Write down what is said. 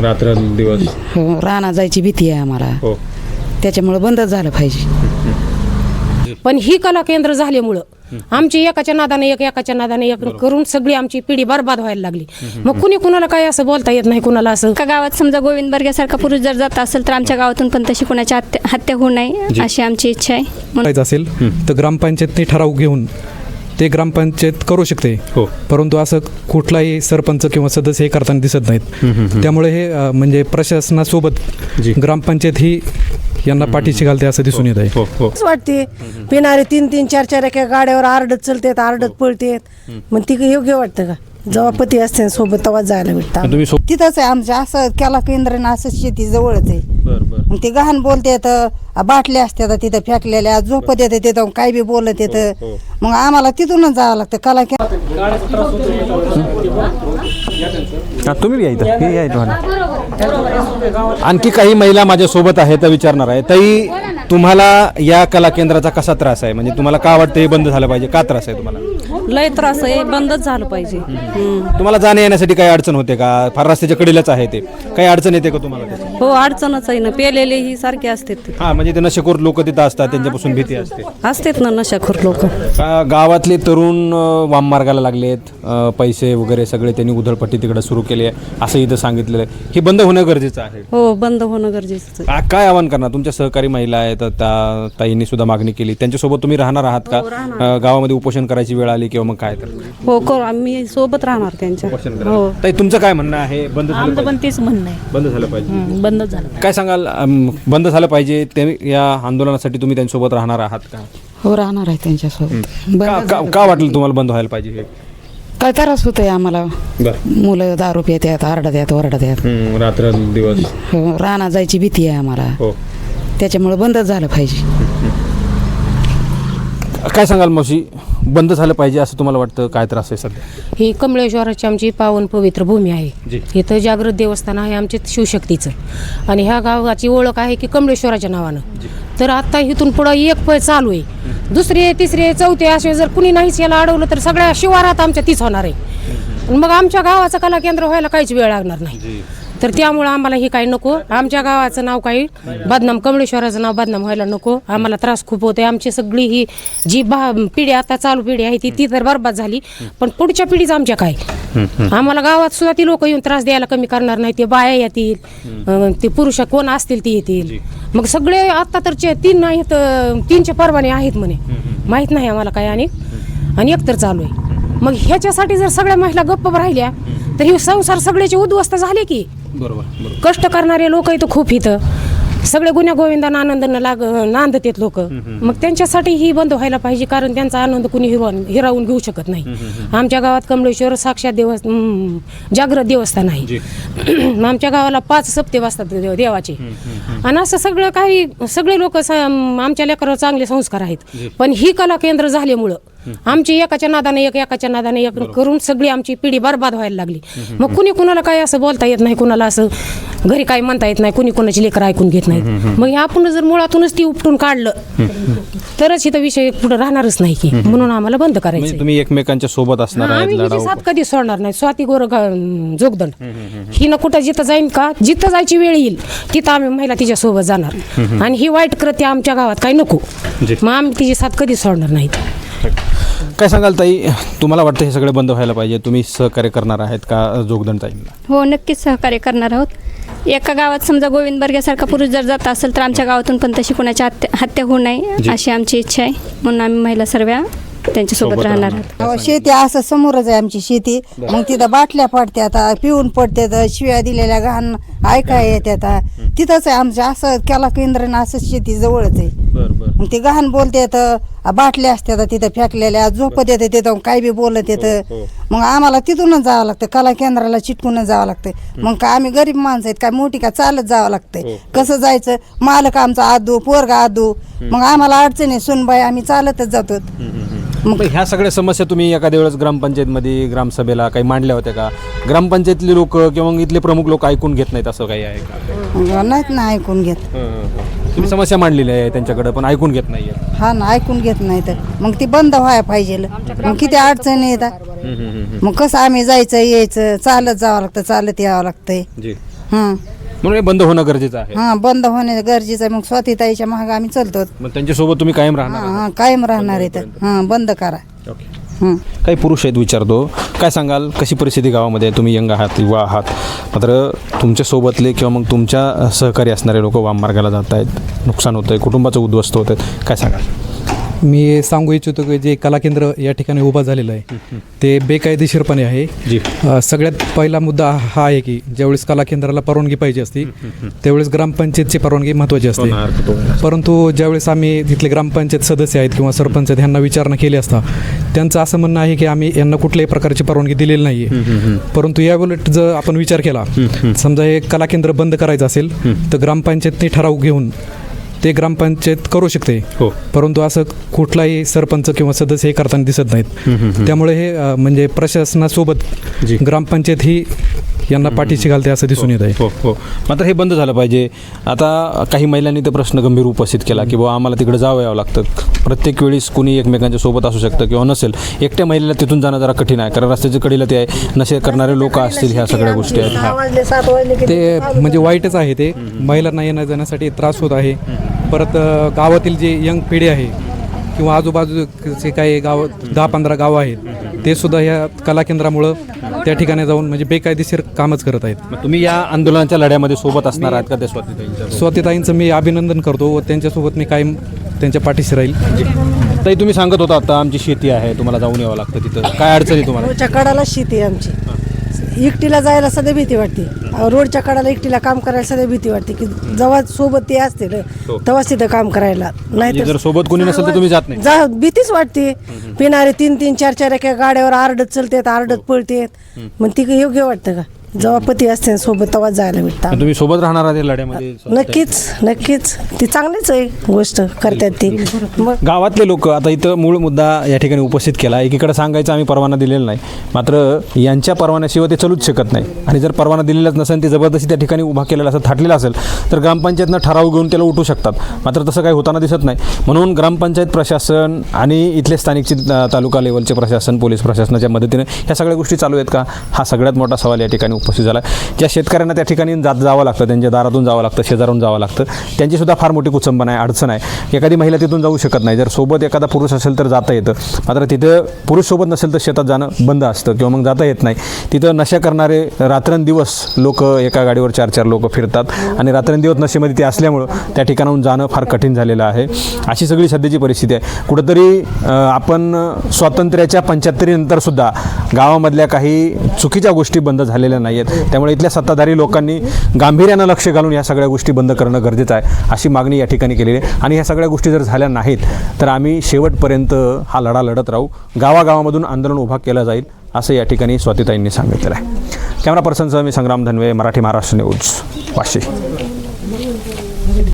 रात्र दिवस हो, रानात जायची भीती आहे आम्हाला. हो. त्याच्यामुळं बंदच झालं पाहिजे. पण ही कला केंद्र झाल्यामुळं आमची एकाच्या नादाने एक एकाच्या नादाने एक करून सगळी आमची पिढी बरबाद व्हायला लागली. मग कुणी कुणाला काय असं बोलता येत नाही कुणाला असं? एका गावात समजा गोविंद बर्ग्यासारखा पुरुष जर जात असेल तर आमच्या गावातून पण तशी कोणाची हत्या हत्या होऊ नये अशी आमची इच्छा आहे. म्हणून करायचं असेल तर ग्रामपंचायतने ठराव घेऊन ते ग्रामपंचायत करू शकते. हो. परंतु असं कुठलाही सरपंच किंवा सदस्य हे करताना दिसत नाहीत. त्यामुळे हे अ, म्हणजे प्रशासनासोबत जी. ग्रामपंचायत ही यांना पाठीशी घालते असं दिसून येत आहे. हो हो. असं वाटते पिणारे तीन तीन चार चार एका गाड्यावर आरडत चलतेत आरडत पळतेत. मग ती योग्य वाटतं का? जेव्हा पती असते सोबत तेव्हा जायला भेटतं तुम्ही सो तिथंच आहे आमच्या असं केला केंद्र असं शेती जवळच आहे. बर बर. मग ते गहाण बोलते येतं बाटल्या असतात तिथं फेकलेल्या झोपत येतं तिथं काही बी बोलत येतं. मग आम्हाला तिथूनच जावं लागतं कला हा, तुम्ही या इथं हे या इथं आणखी काही महिला माझ्या सोबत आहेत तर विचारणार आहे ताई तुम्हाला या कला केंद्राचा कसा त्रास आहे? म्हणजे तुम्हाला का वाटतं हे बंद झालं पाहिजे? का त्रास आहे तुम्हाला? लय त्रास आहे बंदच झालं पाहिजे. तुम्हाला जाण्या येण्यासाठी काही अडचण होते का? फार रस्त्याच्या कडेलाच आहे ते. काही अडचण येते का तुम्हाला त्याची? हो अडचणच आहे ना. पेलेले ही सारखे असतात. हा म्हणजे ते नशेखोर लोक तिथं असतात त्यांच्यापासून भीती असते. असतात ना नशाखोर लोक. का गावातले तरुण अ, वाम मार्गाला लागलेत अ, पैसे वगैरे सगळे त्यांनी उधळपट्टी तिकडे सुरू केली आहे असं इथं सांगितलेलं आहे. हे बंद होणं गरजेचं आहे. हो बंद होणं गरजेचं आहे. काय आव्हान करणार? तुमच्या सहकारी महिला आहेत त्या ताईंनी सुद्धा मागणी केली. त्यांच्यासोबत तुम्ही राहणार आहात का? अ, गावामध्ये उपोषण करायची वेळ आली किंवा मग काय तर? हो करू. आम्ही सोबत राहणार त्यांच्या. हो. ताई तुमचं काय म्हणणं आहे? बंद झालं आमचं पण पाहिजे? तेच म्हणणं आहे. बंद झालं पाहिजे. हं, बंदच झालं काय सांगाल? अम, बंद झालं पाहिजे. ते या आंदोलनासाठी तुम्ही त्यांच्यासोबत राहणार आहात का? हो राहणार आहे त्यांच्यासोबत. का- बंद का का वाटलं तुम्हाला बंद व्हायला पाहिजे हे? काय त्रास होतोय आम्हाला? बरं. मुलं दारू पितात आरडत आहेत ओरडत आहेत. रात्र दिवस. हो, रानात जायची भीती आहे आम्हाला. हो. त्याच्यामुळं बंदच झालं पाहिजे. काय सांगाल मावशी? बंद झालं पाहिजे असं तुम्हाला वाटतं? काय त्रास आहे सध्या? ही कमळेश्वराची आमची पावन पवित्र भूमी जी. आहे इथं जागृत देवस्थान आहे आमचे शिवशक्तीचं. आणि ह्या गावाची ओळख आहे की कमळेश्वराच्या नावानं. तर आता इथून पुढं एक पै चालू आहे. दुसरे तिसरे चौथे असे जर कुणी नाहीच याला अडवलं तर सगळ्या शिवारात आमच्या तीच होणार आहे. मग आमच्या गावाचं कला केंद्र व्हायला काहीच वेळ लागणार नाही. तर त्यामुळं आम्हाला हे काही नको. आमच्या गावाचं नाव काही बदनाम कमळेश्वराचं नाव बदनाम व्हायला नको. आम्हाला त्रास खूप होते आमची सगळी ही जी बा पिढी आता चालू पिढी आहे ती ती तर बरबाद झाली. पण पुढच्या पिढीच आमच्या काय? आम्हाला गावात सुद्धा ती लोक येऊन त्रास द्यायला कमी करणार नाही. ते बाया येतील ते पुरुष कोण असतील ती येतील. मग सगळे आता तर चे- तीन आहेत अं, तीनचे परवाने आहेत म्हणे. माहीत नाही आम्हाला काय आणि आणि एक तर चालू आहे. मग ह्याच्यासाठी जर सगळ्या महिला गप्प राहिल्या तर हे संसार सगळ्याचे उद्ध्वस्त झाले की? बरोबर बरोबर. कष्ट करणारे लोक इथं खूप इथं. सगळे गुन्ह्या गोविंदानं आनंदानं लाग नांदतेत लोक. मग त्यांच्यासाठी ही बंद व्हायला पाहिजे कारण त्यांचा आनंद कुणी हिरवून हिरावून घेऊ शकत नाही. आमच्या गावात कमळेश्वर साक्षात देव हम्म, जागृत देवस्थान आहे. आमच्या गावाला पाच सप्ते वाजतात देव- देवाचे. आणि असं सगळं काही सगळे लोक आमच्या लेकरावर चांगले संस्कार आहेत. पण ही कला केंद्र झाल्यामुळं आमची एकाच्या नादाने एक एकाच्या नादाने एक करून सगळी आमची पिढी बरबाद व्हायला लागली. मग कुणी कुणाला काय असं बोलता येत नाही कुणाला असं घरी काय म्हणता येत नाही कुणी कुणाची लेकर ऐकून घेत नाही. मग हे आपण जर मुळातूनच ती उपटून काढलं तरच इथं विषय पुढे राहणारच नाही की. म्हणून आम्हाला बंद म्हणजे करायचं तुम्ही एकमेकांच्या सोबत असणार आम्ही साथ कधी सोडणार नाही. स्वाती गोर जोगदंड. ही न कुठं जिथं जाईन का जिथं जायची वेळ येईल तिथं आम्ही महिला तिच्या सोबत जाणार. आणि ही वाईट कृत्य आमच्या गावात काही नको. जी. मग आम्ही तिची साथ कधी सोडणार नाहीत काय सांगाल ताई? तुम्हाला वाटतं हे सगळे बंद व्हायला पाहिजे? तुम्ही सहकार्य करणार आहेत का जोगदंड ताईंना? हो नक्कीच सहकार्य करणार आहोत. एका गावात समजा गोविंद बर्ग्यासारखा पुरुष जर जात असेल तर आमच्या गावातून पण तशी कोणाची हत्या हत्या होऊ नये अशी आमची इच्छा आहे. म्हणून आम्ही महिला सर्व त्यांच्यासोबत सोबत राहणार. आहोत अहो, शेती असं समोरच आहे आमची शेती. मग तिथं बाटल्या पडत्यात पिऊन पडतात शिव्या दिलेल्या घाण ऐकाय येतात. तिथंच आहे आमच्या असं केला केंद्र असं शेती जवळच आहे. बरं बरं. मग ते गहाण बोलते येतं बाटल्या असतात तिथं फेकलेल्या झोपत येतं तिथं काही बी बोलत येतं मग आम्हाला तिथूनच जावं लागतं कला केंद्राला चिटकूनच जावं लागतं. मग काय आम्ही गरीब माणसं आहेत काय मोठी का चालत जावं लागतंय. कसं जायचं? मालक आमचा आदू पोरगा आदू. मग आम्हाला अडचणी सुनबाई आम्ही चालतच जातो. मग ह्या सगळ्या समस्या तुम्ही एखाद्या वेळेस ग्रामपंचायतमध्ये ग्रामसभेला काही मांडल्या होत्या का? ग्रामपंचायतले लोक किंवा मग इथले प्रमुख लोक ऐकून घेत नाहीत असं काही आहे का? नाहीत ना ऐकून घेत. तुम्ही समस्या मांडलेली आहे त्यांच्याकडे पण ऐकून घेत नाहीये. हा ना ऐकून घेत नाही तर. मग ती बंद व्हायला पाहिजे. मग किती अडचणी येतात. मग कसं आम्ही जायचं यायचं चालत जावं लागतं चालत यावं लागतंय. जी. हं. म्हणून हे बंद होणं गरजेचं आहे. हां बंद होणे गरजेचं आहे. मग स्वातीताईच्या महाग आम्ही चलतो मग त्यांच्यासोबत तुम्ही कायम राहणार हां हां कायम राहणार आहे तर. हां बंद करा. ओके. काही पुरुष आहेत विचारतो. काय सांगाल? कशी परिस्थिती गावामध्ये? आहे? तुम्ही यंग आहात युवा आहात. मात्र तुमच्या सोबतले किंवा मग तुमच्या सहकारी असणारे लोक वाम मार्गाला जात आहेत नुकसान होतं आहे कुटुंबाचं उद्ध्वस्त होत आहेत काय सांगाल? मी सांगू इच्छितो की जे कला केंद्र या ठिकाणी उभं झालेलं आहे ते बेकायदेशीरपणे आहे. अ, सगळ्यात पहिला मुद्दा हा आहे की ज्यावेळेस कला केंद्राला परवानगी पाहिजे असती त्यावेळेस ग्रामपंचायतची परवानगी महत्त्वाची असते. परंतु ज्यावेळेस आम्ही तिथले ग्रामपंचायत सदस्य आहेत किंवा सरपंच आहेत ह्यांना विचारणा केली असता त्यांचं असं म्हणणं आहे की आम्ही यांना कुठल्याही प्रकारची परवानगी दिलेली नाही परंतु यावेळेस जर आपण विचार केला समजा हे कला केंद्र बंद करायचं असेल तर ग्रामपंचायतने ठराव घेऊन ते ग्रामपंचायत करू शकते. हो. परंतु असं कुठलाही सरपंच किंवा सदस्य हे करताना दिसत नाहीत. त्यामुळे हे म्हणजे प्रशासनासोबत. ग्रामपंचायत ही यांना पाठीशी घालते असं दिसून येत आहे हो हो. मात्र हे बंद झालं पाहिजे. आता काही महिलांनी तर प्रश्न गंभीर उपस्थित केला की बाबा आम्हाला तिकडे जावं यावं लागतं. प्रत्येक वेळेस कुणी एकमेकांच्या सोबत असू शकतं किंवा नसेल. एकट्या महिलेला तिथून जाणं जरा कठीण आहे कारण रस्त्याच्या कडेला ते आहे नशे करणारे लोक असतील ह्या सगळ्या गोष्टी आहेत. हा. ते म्हणजे वाईटच आहे ते. महिलांना येण्या जाण्यासाठी त्रास होत आहे. परत गावातील जे यंग पिढी आहे किंवा आजूबाजूचे काही गाव दहा पंधरा गावं आहेत ते सुद्धा ह्या कला केंद्रामुळं त्या ठिकाणी जाऊन म्हणजे बेकायदेशीर कामच करत आहेत. मग तुम्ही या आंदोलनाच्या लढ्यामध्ये सोबत असणार आहात का त्या स्वातीताईंच्या स्वातीताईंचं मी अभिनंदन करतो व त्यांच्यासोबत मी कायम त्यांच्या पाठीशी राहील. ताई तुम्ही सांगत होता आता आमची शेती आहे तुम्हाला जाऊन यावं लागतं तिथं. काय अडचणी तुम्हाला? रोडच्या कडाला शेती आहे आमची. एकटीला जायला सध्या भीती वाटते. रोडच्या कडाला एकटीला काम करायला सध्या भीती वाटते की जेव्हा सोबत ते असतील तेव्हाच तिथं काम करायला. म्हणजे नाही जर सोबत कोणी नसेल तर तुम्ही जात नाही. जा भीतीच वाटते. पिणारे तीन तीन चार चार एका गाड्यावर आरडत चलतेत आरडत पळतेत. मग ती योग्य वाटतं का? जेव्हा पती असते सोबत तेव्हा जायला भेटतं मग तुम्ही सोबत राहणार आहात या लढ्यामध्ये? नक्कीच नक्कीच. ती चांगलीच आहे गोष्ट करतात ती. मग गावातले लोक आता इथं मूळ मुद्दा या ठिकाणी उपस्थित केला. एकीकडे सांगायचं आम्ही परवाना दिलेला नाही. मात्र यांच्या परवान्याशिवाय ते चालूच शकत नाही. आणि जर परवाना दिलेलाच नसेल ते जबरदस्ती त्या ठिकाणी उभा केलेला असेल थाटलेला असेल तर ग्रामपंचायतनं ठराव घेऊन त्याला उठू शकतात. मात्र तसं काही होताना दिसत नाही. म्हणून ग्रामपंचायत प्रशासन आणि इथले स्थानिकचे तालुका लेवलचे प्रशासन पोलीस प्रशासनाच्या मदतीने ह्या सगळ्या गोष्टी चालू आहेत का? हा सगळ्यात मोठा सवाल या ठिकाणी उपस्थित झाला ज्या शेतकऱ्यांना त्या ठिकाणी जात जावं लागतं त्यांच्या दारातून जावं लागतं शेजारून जावं लागतं त्यांचीसुद्धा फार मोठी कुचंबन आहे अडचण आहे. एखादी महिला तिथून जाऊ शकत नाही. जर सोबत एखादा पुरुष असेल तर जाता येतं. मात्र तिथं पुरुष सोबत नसेल तर शेतात जाणं बंद असतं किंवा मग जाता येत नाही. तिथं नशा करणारे रात्रंदिवस लोक एका गाडीवर चार चार लोक फिरतात आणि रात्रंदिवस नशेमध्ये ते असल्यामुळं त्या ठिकाणाहून जाणं फार कठीण झालेलं आहे. अशी सगळी सध्याची परिस्थिती आहे. कुठंतरी आपण स्वातंत्र्याच्या पंच्याहत्तरीनंतरसुद्धा गावामधल्या काही चुकीच्या गोष्टी बंद झालेल्या नाही नाही आहेत त्यामुळे इथल्या सत्ताधारी लोकांनी गांभीर्यानं लक्ष घालून या सगळ्या गोष्टी बंद करणं गरजेचं आहे अशी मागणी या ठिकाणी केलेली आहे. आणि ह्या सगळ्या गोष्टी जर झाल्या नाहीत तर आम्ही शेवटपर्यंत हा लढा लढत राहू. गावागावामधून आंदोलन उभा केलं जाईल असं या ठिकाणी स्वातीताईंनी सांगितलेलं आहे. कॅमेरा पर्सनसह मी संग्राम धनवे मराठी महाराष्ट्र न्यूज वाशी.